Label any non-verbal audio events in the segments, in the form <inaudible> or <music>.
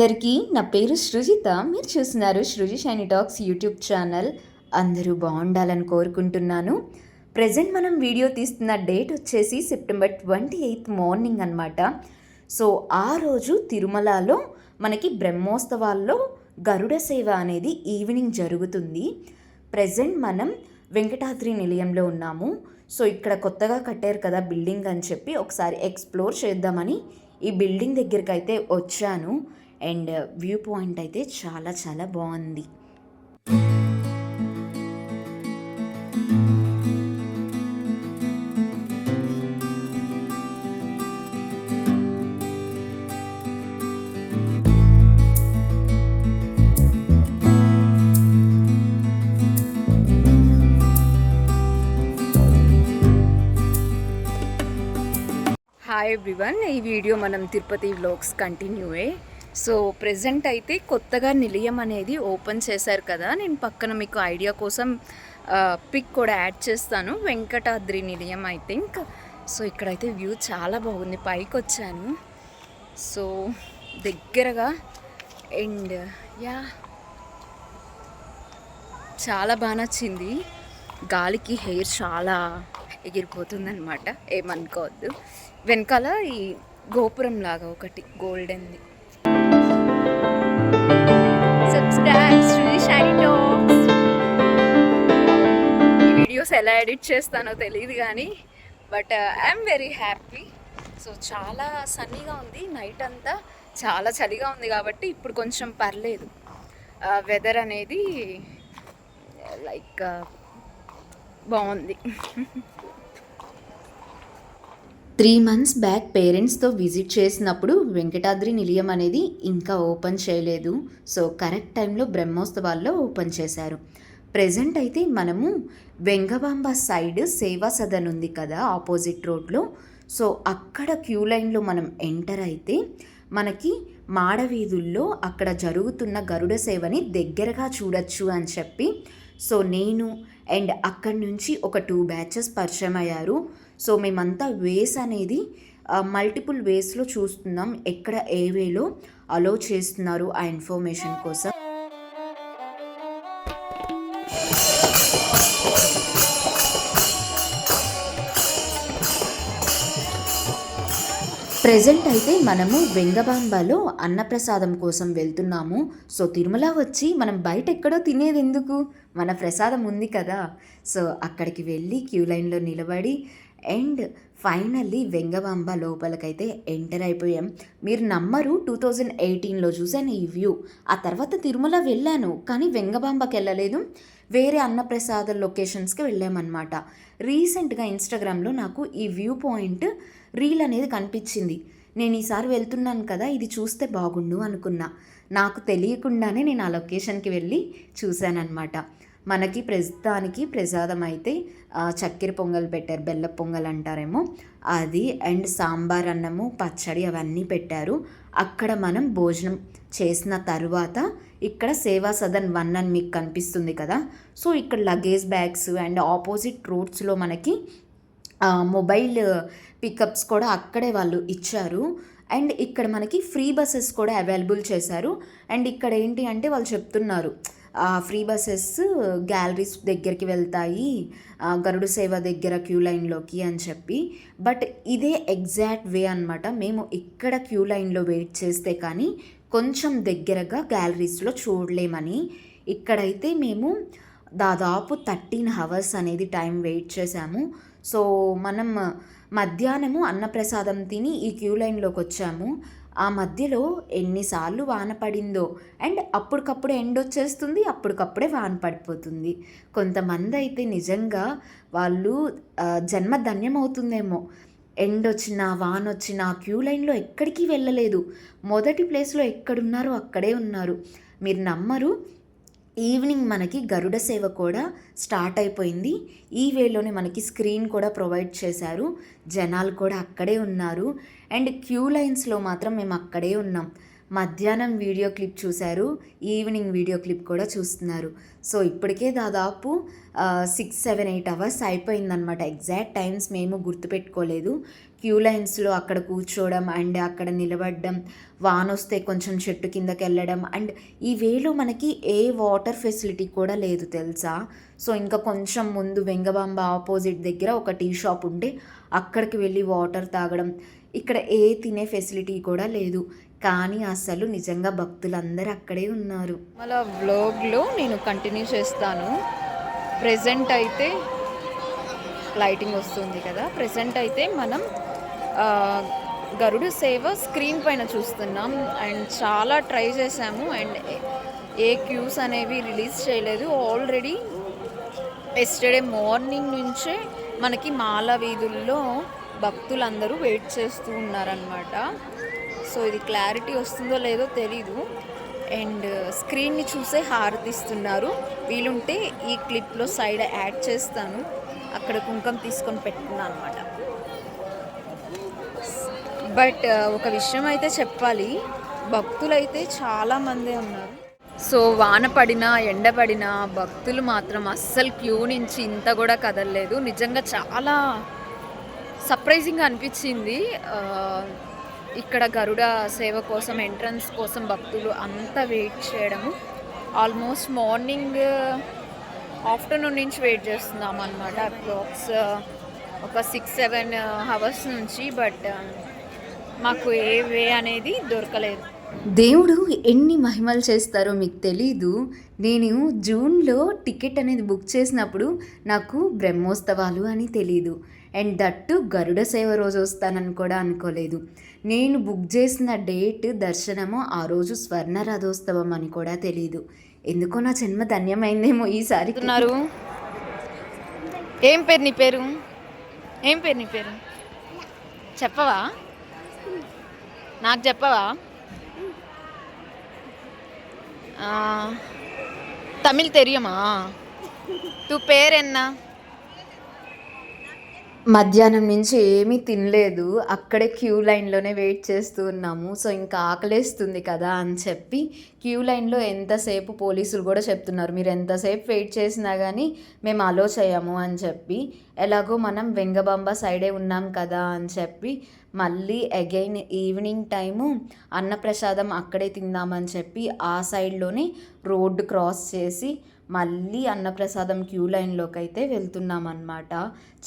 అందరికీ నా పేరు సృజిత. మీరు చూస్తున్నారు Sruji Shiny talks YouTube channel. అందరూ బాగుండాలని కోరుకుంటున్నాను. ప్రజెంట్ మనం వీడియో తీస్తున్న డేట్ వచ్చేసి సెప్టెంబర్ ట్వంటీ ఎయిత్ మార్నింగ్ అనమాట సో ఆ రోజు తిరుమలలో మనకి బ్రహ్మోత్సవాల్లో గరుడ సేవ అనేది ఈవినింగ్ జరుగుతుంది. ప్రజెంట్ మనం వెంకటాద్రి నిలయంలో ఉన్నాము. సో ఇక్కడ కొత్తగా కట్టారు కదా బిల్డింగ్ అని చెప్పి ఒకసారి ఎక్స్ప్లోర్ చేద్దామని ఈ బిల్డింగ్ దగ్గరికి అయితే వచ్చాను. అండ్ వ్యూ పాయింట్ అయితే చాలా చాలా బాగుంది. హాయ్ ఎవ్రీవన్ ఈ వీడియో మనం తిరుపతి వ్లాగ్స్ కంటిన్యూయే. సో ప్రజెంట్ అయితే కొత్తగా నిలయం అనేది ఓపెన్ చేశారు కదా. నేను పక్కన మీకు ఐడియా కోసం పిక్ కూడా యాడ్ చేస్తాను. Venkatadri Nilayam I think so ఇక్కడైతే వ్యూ చాలా బాగుంది. పైకి వచ్చాను. సో దగ్గరగా అండ్ యా చాలా బాగా నచ్చింది. గాలికి హెయిర్ చాలా ఎగిరిపోతుందన్నమాట. ఏమనుకోవద్దు. వెనకాల ఈ గోపురం లాగా ఒకటి గోల్డెన్ది సబ్స్క్రైబ్ శ్రీ షైనీ టాక్స్ ఈ వీడియోస్ ఎలా ఎడిట్ చేస్తానో తెలియదు కానీ but I'm very happy so చాలా సన్నీగా ఉంది నైట్ అంతా చాలా చలిగా ఉంది కాబట్టి ఇప్పుడు కొంచెం పర్లేదు. Uh, వెదర్ అనేది లైక్ uh, బాగుంది. <laughs> త్రీ మంత్స్ బ్యాక్ పేరెంట్స్తో విజిట్ చేసినప్పుడు వెంకటాద్రి నిలయం అనేది ఇంకా ఓపెన్ చేయలేదు. సో కరెక్ట్ టైంలో బ్రహ్మోత్సవాల్లో ఓపెన్ చేశారు. ప్రజెంట్ అయితే మనము వెంగబాంబ సైడ్ సేవా సదన్ ఉంది కదా ఆపోజిట్ రోడ్లో. సో అక్కడ క్యూ లైన్లో మనం ఎంటర్ అయితే మనకి మాడవీధుల్లో అక్కడ జరుగుతున్న గరుడ సేవని దగ్గరగా చూడొచ్చు అని చెప్పి. సో నేను అండ్ అక్కడి నుంచి ఒక టూ బ్యాచెస్ పరిచయం అయ్యారు. సో మేమంతా వేస్ అనేది మల్టిపుల్ వేస్లో చూస్తున్నాం ఎక్కడ ఏ వేలో అలో చేస్తున్నారు ఆ ఇన్ఫర్మేషన్ కోసం. ప్రజెంట్ అయితే మనము వెంగబాంబలో అన్నప్రసాదం కోసం వెళ్తున్నాము. సో తిరుమల వచ్చి మనం బయట ఎక్కడో తినేది ఎందుకు మన ప్రసాదం ఉంది కదా. సో అక్కడికి వెళ్ళి క్యూ లైన్లో నిలబడి అండ్ ఫైనల్లీ వెంగబాంబ లోపలికైతే ఎంటర్ అయిపోయాం. మీరు నమ్మరు టూ థౌజండ్ ఎయిటీన్లో చూశాను ఈ వ్యూ ఆ తర్వాత తిరుమల వెళ్ళాను కానీ వెంగబాంబకి వెళ్ళలేదు. వేరే అన్నప్రసాద లొకేషన్స్కి వెళ్ళామన్నమాట. రీసెంట్గా ఇన్స్టాగ్రామ్లో నాకు ఈ వ్యూ పాయింట్ రీల్ అనేది కనిపించింది. నేను ఈసారి వెళ్తున్నాను కదా ఇది చూస్తే బాగుండు అనుకున్నా. నాకు తెలియకుండానే నేను ఆ లొకేషన్కి వెళ్ళి చూశానన్నమాట. మనకి ప్రస్తుతానికి ప్రసాదం అయితే చక్కెర పొంగల్ పెట్టారు బెల్ల పొంగల్ అంటారేమో. అది అండ్ సాంబార్ అన్నము పచ్చడి అవన్నీ పెట్టారు. అక్కడ మనం భోజనం చేసిన తర్వాత ఇక్కడ సేవా సదన్ వన్ అని మీకు కనిపిస్తుంది కదా. సో ఇక్కడ లగేజ్ బ్యాగ్స్ అండ్ ఆపోజిట్ రూట్స్లో మనకి మొబైల్ పికప్స్ కూడా అక్కడే వాళ్ళు ఇచ్చారు. అండ్ ఇక్కడ మనకి ఫ్రీ బస్సెస్ కూడా అవైలబుల్ చేశారు. అండ్ ఇక్కడ ఏంటి అంటే వాళ్ళు చెప్తున్నారు ఫ్రీ బస్సెస్ గ్యాలరీస్ దగ్గరికి వెళ్తాయి గరుడు సేవ దగ్గర క్యూ లైన్లోకి అని చెప్పి. బట్ ఇదే ఎగ్జాక్ట్ వే అనమాట మేము ఇక్కడ క్యూ లైన్లో వెయిట్ చేస్తే కానీ కొంచెం దగ్గరగా గ్యాలరీస్లో చూడలేమని. ఇక్కడైతే మేము దాదాపు థర్టీన్ హవర్స్ అనేది టైం వెయిట్ చేసాము సో మనం మధ్యాహ్నము అన్నప్రసాదం తిని ఈ క్యూ లైన్లోకి వచ్చాము. ఆ మధ్యలో ఎన్నిసార్లు వాన పడిందో అండ్ అప్పటికప్పుడు ఎండ్ వచ్చేస్తుంది అప్పటికప్పుడే వాన పడిపోతుంది. కొంతమంది అయితే నిజంగా వాళ్ళు జన్మ ధన్యమవుతుందేమో ఎండ్ వచ్చినా వాన్ వచ్చిన క్యూ లైన్లో ఎక్కడికి వెళ్ళలేదు. మొదటి ప్లేస్లో ఎక్కడున్నారో అక్కడే ఉన్నారు. మీరు నమ్మరు ఈవినింగ్ మనకి గరుడ సేవ కూడా స్టార్ట్ అయిపోయింది. ఈ వేలోనే మనకి స్క్రీన్ కూడా ప్రొవైడ్ చేశారు. జనాలు కూడా అక్కడే ఉన్నారు. అండ్ క్యూ లైన్స్లో మాత్రం మేము అక్కడే ఉన్నాం. మధ్యాహ్నం వీడియో క్లిప్ చూశారు. ఈవినింగ్ వీడియో క్లిప్ కూడా చూస్తున్నారు. సో ఇప్పటికే దాదాపు సిక్స్ సెవెన్ ఎయిట్ అవర్స్ అయిపోయిందనమాట ఎగ్జాక్ట్ టైమ్స్ మేము గుర్తుపెట్టుకోలేదు. క్యూ లైన్స్లో అక్కడ కూర్చోవడం అండ్ అక్కడ నిలబడడం వాన వస్తే కొంచెం చెట్టు కిందకి వెళ్ళడం అండ్ ఈ వేలో మనకి ఏ వాటర్ ఫెసిలిటీ కూడా లేదు తెలుసా? సో ఇంకా కొంచెం ముందు వెంగబాంబ ఆపోజిట్ దగ్గర ఒక టీ షాప్ ఉంటే అక్కడికి వెళ్ళి వాటర్ తాగడం. ఇక్కడ ఏ తినే ఫెసిలిటీ కూడా లేదు. కానీ అసలు నిజంగా భక్తులందరూ అక్కడే ఉన్నారు. మళ్ళీ వ్లోగ్లో నేను కంటిన్యూ చేస్తాను. ప్రజెంట్ అయితే లైటింగ్ వస్తుంది కదా. ప్రజెంట్ అయితే మనం గరుడు సేవ స్క్రీన్ పైన చూస్తున్నాం. అండ్ చాలా ట్రై చేసాము అండ్ ఏ క్యూస్ అనేవి రిలీజ్ చేయలేదు. ఆల్రెడీ ఎస్టర్డే మార్నింగ్ నుంచే మనకి మాల వీధుల్లో భక్తులందరూ వెయిట్ చేస్తూ ఉన్నారనమాట సో ఇది క్లారిటీ వస్తుందో లేదో తెలీదు. అండ్ స్క్రీన్ని చూసే హారతిస్తున్నారు. వీలుంటే ఈ క్లిప్లో సైడ్ యాడ్ చేస్తాను. అక్కడ కుంకం తీసుకొని పెట్టుకున్నాను అనమాట బట్ ఒక విషయం అయితే చెప్పాలి. భక్తులైతే చాలామందే ఉన్నారు. సో వాన పడినా ఎండ పడినా భక్తులు మాత్రం అస్సలు క్యూ నుంచి ఇంత కూడా కదలలేదు. నిజంగా చాలా సర్ప్రైజింగ్ అనిపించింది. ఇక్కడ గరుడ సేవ కోసం ఎంట్రన్స్ కోసం భక్తులు అంతా వెయిట్ చేయడము. ఆల్మోస్ట్ మార్నింగ్ ఆఫ్టర్నూన్ నుంచి వెయిట్ చేస్తున్నాం అనమాట అప్రాక్స్ ఒక సిక్స్ సెవెన్ అవర్స్ నుంచి బట్ మాకు ఏ వే అనేది దొరకలేదు. దేవుడు ఎన్ని మహిమలు చేస్తారో మీకు తెలీదు. నేను జూన్లో టికెట్ అనేది బుక్ చేసినప్పుడు నాకు బ్రహ్మోత్సవాలు అని తెలీదు. అండ్ దట్టు గరుడ సేవ రోజు వస్తానని కూడా అనుకోలేదు. నేను బుక్ చేసిన డేట్ దర్శనము ఆ రోజు స్వర్ణ రథోత్సవం అని కూడా తెలీదు. ఎందుకో నా జన్మ ధన్యమైందేమో ఈసారి ఉన్నారు ఏం పేరు నీ పేరు? ఏం పేరు నీ పేరు? చెప్పవా? నాకు చెప్పవా? తమిళ్ తెరియమా? తు పేరు ఎన్నా మధ్యాహ్నం నుంచి ఏమీ తినలేదు. అక్కడే క్యూ లైన్లోనే వెయిట్ చేస్తూ ఉన్నాము. సో ఇంకా ఆకలేస్తుంది కదా అని చెప్పి క్యూ లైన్లో ఎంతసేపు పోలీసులు కూడా చెప్తున్నారు. మీరు ఎంతసేపు వెయిట్ చేసినా కానీ మేము అలో చేయము అని చెప్పి ఎలాగో మనం వెంగబాంబ సైడే ఉన్నాం కదా అని చెప్పి మళ్ళీ అగైన్ ఈవినింగ్ టైము అన్నప్రసాదం అక్కడే తిందామని చెప్పి ఆ సైడ్లోనే రోడ్డు క్రాస్ చేసి మళ్ళీ అన్నప్రసాదం క్యూ లైన్లోకి అయితే వెళ్తున్నామన్నమాట.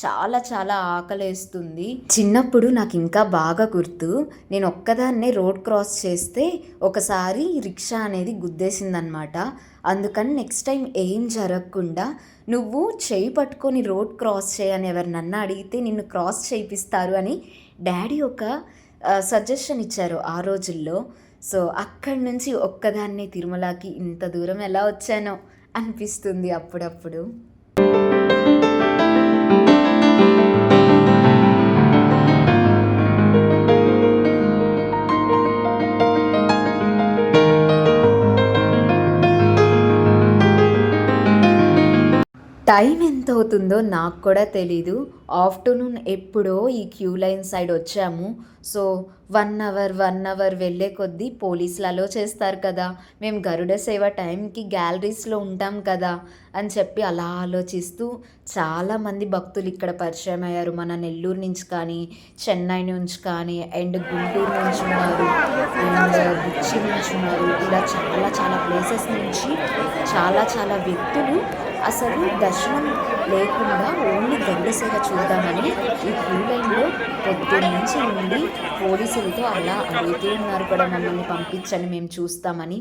చాలా చాలా ఆకలేస్తుంది. చిన్నప్పుడు నాకు ఇంకా బాగా గుర్తు. నేను ఒక్కదాన్నే రోడ్ క్రాస్ చేస్తే ఒకసారి రిక్షా అనేది గుద్దేసిందనమాట అందుకని నెక్స్ట్ టైం ఏం జరగకుండా నువ్వు చేయి పట్టుకొని రోడ్ క్రాస్ చేయని ఎవరినన్నా అడిగితే నిన్ను క్రాస్ చేయిస్తారు అని డాడీ ఒక సజెషన్ ఇచ్చారు ఆ రోజుల్లో. సో అక్కడి నుంచి ఒక్కదాన్నే తిరుమలకి ఇంత దూరం ఎలా వచ్చానో. అనిపిస్తుంది అప్పుడప్పుడు. టైం ఎంత అవుతుందో నాకు కూడా తెలీదు. ఆఫ్టర్నూన్ ఎప్పుడో ఈ క్యూ లైన్ సైడ్ వచ్చాము. So one hour one hour వెళ్ళే కొద్దీ పోలీసులు అలో చేస్తారు కదా. మేము గరుడ సేవ టైంకి గ్యాలరీస్లో ఉంటాం కదా అని చెప్పి అలా ఆలోచిస్తూ చాలామంది భక్తులు ఇక్కడ పరిచయం అయ్యారు. మన నెల్లూరు నుంచి కానీ చెన్నై నుంచి కానీ అండ్ గుంటూరు నుంచి ఉన్నారు. అండ్ బుచ్చి నుంచి ఉన్నారు. ఇలా చాలా చాలా ప్లేసెస్ నుంచి చాలా చాలా వ్యక్తులు అసలు దర్శనం లేకుండా ఓన్లీ గండసేగ చూద్దామని ఈ క్యూ లైన్లో పొద్దున్న నుంచి ఉండి పోలీసులతో అలా అడుగుతూ ఉన్నారు కూడా మమ్మల్ని పంపించండి మేము చూస్తామని.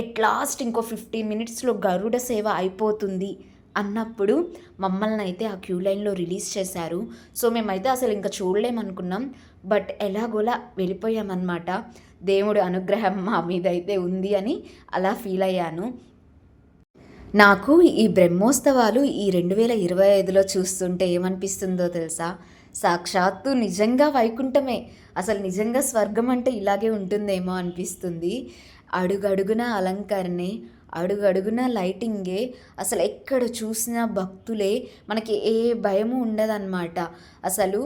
ఎట్ లాస్ట్ ఇంకో ఫిఫ్టీన్ మినిట్స్లో గరుడ సేవ అయిపోతుంది అన్నప్పుడు మమ్మల్ని అయితే ఆ క్యూ లైన్లో రిలీజ్ చేశారు. సో మేమైతే అసలు ఇంకా చూడలేమనుకున్నాం. బట్ ఎలాగోలా వెళ్ళిపోయామన్నమాట. దేవుడు అనుగ్రహం మా మీద అయితే ఉంది అని అలా ఫీల్ అయ్యాను. నాకు ఈ బ్రహ్మోత్సవాలు ఈ రెండు వేల ఇరవై ఐదులో చూస్తుంటే ఏమనిపిస్తుందో తెలుసా? సాక్షాత్తు నిజంగా వైకుంఠమే. అసలు నిజంగా స్వర్గం అంటే ఇలాగే ఉంటుందేమో అనిపిస్తుంది. అడుగడుగున అలంకరణే అడుగడుగున లైటింగే అసలు ఎక్కడ చూసినా భక్తులే మనకి ఏ భయము ఉండదన్నమాట. అసలు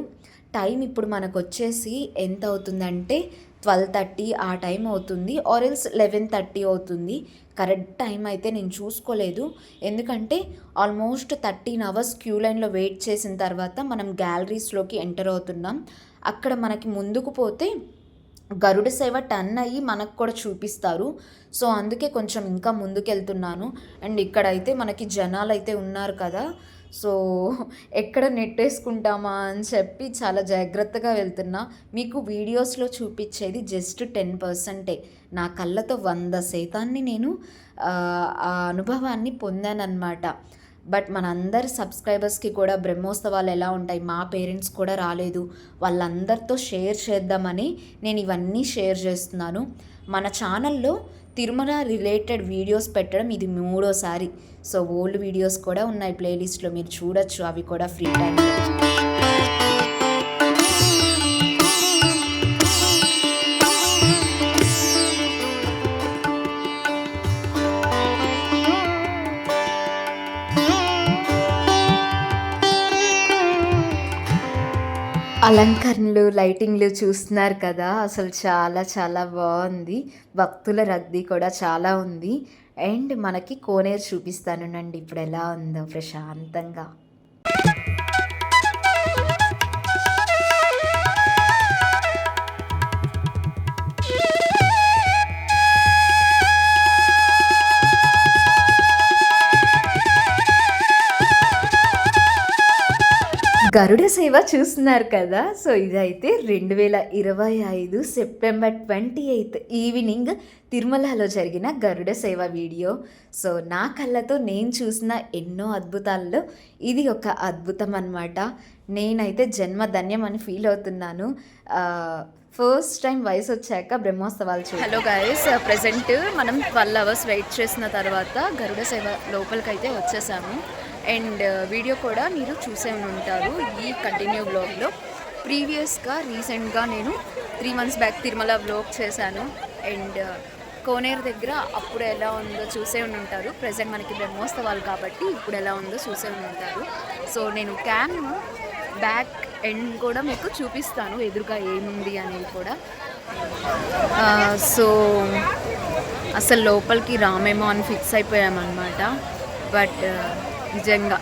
టైం ఇప్పుడు మనకు వచ్చేసి ఎంత అవుతుందంటే ట్వెల్వ్ థర్టీ ఆ టైం అవుతుంది ఆరెల్స్ లెవెన్ థర్టీ అవుతుంది. కరెక్ట్ టైం అయితే నేను చూసుకోలేదు. ఎందుకంటే ఆల్మోస్ట్ థర్టీన్ అవర్స్ క్యూ లైన్లో వెయిట్ చేసిన తర్వాత మనం గ్యాలరీస్లోకి ఎంటర్ అవుతున్నాం. అక్కడ మనకి ముందుకు పోతే గరుడ సేవ టన్ అయ్యి మనకు కూడా చూపిస్తారు. సో అందుకే కొంచెం ఇంకా ముందుకెళ్తున్నాను. అండ్ ఇక్కడైతే మనకి జనాలు అయితే ఉన్నారు కదా. సో ఎక్కడ నెట్ వేసుకుంటామా అని చెప్పి చాలా జాగ్రత్తగా వెళ్తున్నా. మీకు వీడియోస్లో చూపించేది జస్ట్ టెన్ పర్సెంటే. నా కళ్ళతో వంద శాతాన్ని నేను ఆ, ఆ అనుభవాన్ని పొందానన్నమాట. బట్ మనందరి సబ్స్క్రైబర్స్కి కూడా బ్రహ్మోత్సవాలు ఎలా ఉంటాయి మా పేరెంట్స్ కూడా రాలేదు. వాళ్ళందరితో షేర్ చేద్దామని నేను ఇవన్నీ షేర్ చేస్తున్నాను. మన ఛానల్లో తిరుమల రిలేటెడ్ వీడియోస్ పెట్టడం ఇది మూడోసారి. సో ఓల్డ్ వీడియోస్ కూడా ఉన్నాయి ప్లేలిస్ట్లో. మీరు చూడొచ్చు. అవి కూడా ఫ్రీ టైంలో అలంకరణలు లైటింగ్లు చూస్తున్నారు కదా. అసలు చాలా చాలా బాగుంది. భక్తుల రద్దీ కూడా చాలా ఉంది. అండ్ మనకి కోనేరు చూపిస్తానునండి ఇప్పుడు ఎలా ఉందో ప్రశాంతంగా. గరుడ సేవ చూస్తున్నారు కదా. సో ఇదైతే రెండు వేల ఇరవై ఐదు సెప్టెంబర్ ట్వంటీ ఎయిత్ ఈవినింగ్ తిరుమలలో జరిగిన గరుడ సేవ వీడియో. సో నా కళ్ళతో నేను చూసిన ఎన్నో అద్భుతాల్లో ఇది ఒక అద్భుతం అన్నమాట. నేనైతే జన్మ ధన్యం అని ఫీల్ అవుతున్నాను. ఫస్ట్ టైం వయసు వచ్చాక బ్రహ్మోత్సవాలు చూ హలో గైస్ ప్రజెంట్ మనం ట్వెల్వ్ అవర్స్ వెయిట్ చేసిన తర్వాత గరుడ సేవ లోపలికి అయితే వచ్చేసాము. అండ్ వీడియో కూడా మీరు చూసే ఉంటారు ఈ కంటిన్యూ బ్లాగ్లో. ప్రీవియస్గా రీసెంట్గా నేను three months back Tirumala blog చేశాను. అండ్ కోనేరు దగ్గర అప్పుడు ఎలా ఉందో చూసే ఉండి ఉంటారు. ప్రజెంట్ మనకి బ్రహ్మోత్సవాలు కాబట్టి ఇప్పుడు ఎలా ఉందో చూసే ఉండి ఉంటారు. సో నేను క్యాన్ బ్యాక్ ఎండ్ కూడా మీకు చూపిస్తాను ఎదురుగా ఏముంది అనేది కూడా. సో అసలు లోపలికి రామేమో అని ఫిక్స్ అయిపోయామన్నమాట. బట్ నిజంగా.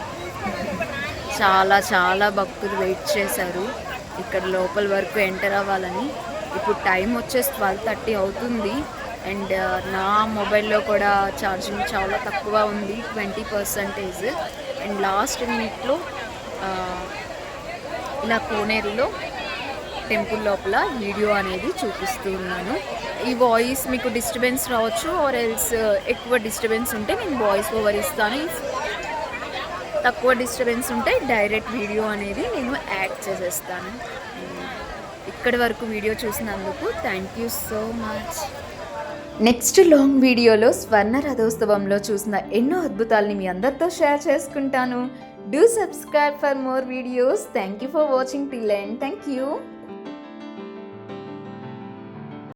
చాలా చాలా భక్తులు వెయిట్ చేశారు. ఇక్కడ లోపల వరకు ఎంటర్ అవ్వాలని. ఇప్పుడు టైం వచ్చేసి ట్వెల్వ్ థర్టీ అవుతుంది. అండ్ నా మొబైల్లో కూడా ఛార్జింగ్ చాలా తక్కువ ఉంది ట్వంటీ పర్సంటేజ్. అండ్ లాస్ట్ మినిట్లో ఇలా కోనేరులో టెంపుల్ లోపల వీడియో అనేది చూపిస్తూ ఉన్నాను. ఈ వాయిస్ మీకు డిస్టర్బెన్స్ రావచ్చు ఆర్ ఎల్స్ ఎక్కువ డిస్టర్బెన్స్ ఉంటే నేను వాయిస్ ఓవర్ ఇస్తాను. తక్కువ డిస్టర్బెన్స్ ఉంటే డైరెక్ట్ వీడియో అనేది నేను యాడ్ చేసేస్తాను. ఇక్కడి వరకు వీడియో చూసినందుకు thank you so much. Next long వీడియోలో స్వర్ణ రథోత్సవంలో చూసిన ఎన్నో అద్భుతాలని మీ అందరితో షేర్ చేసుకుంటాను. Do subscribe for more videos. Thank you for watching. Till and thank you.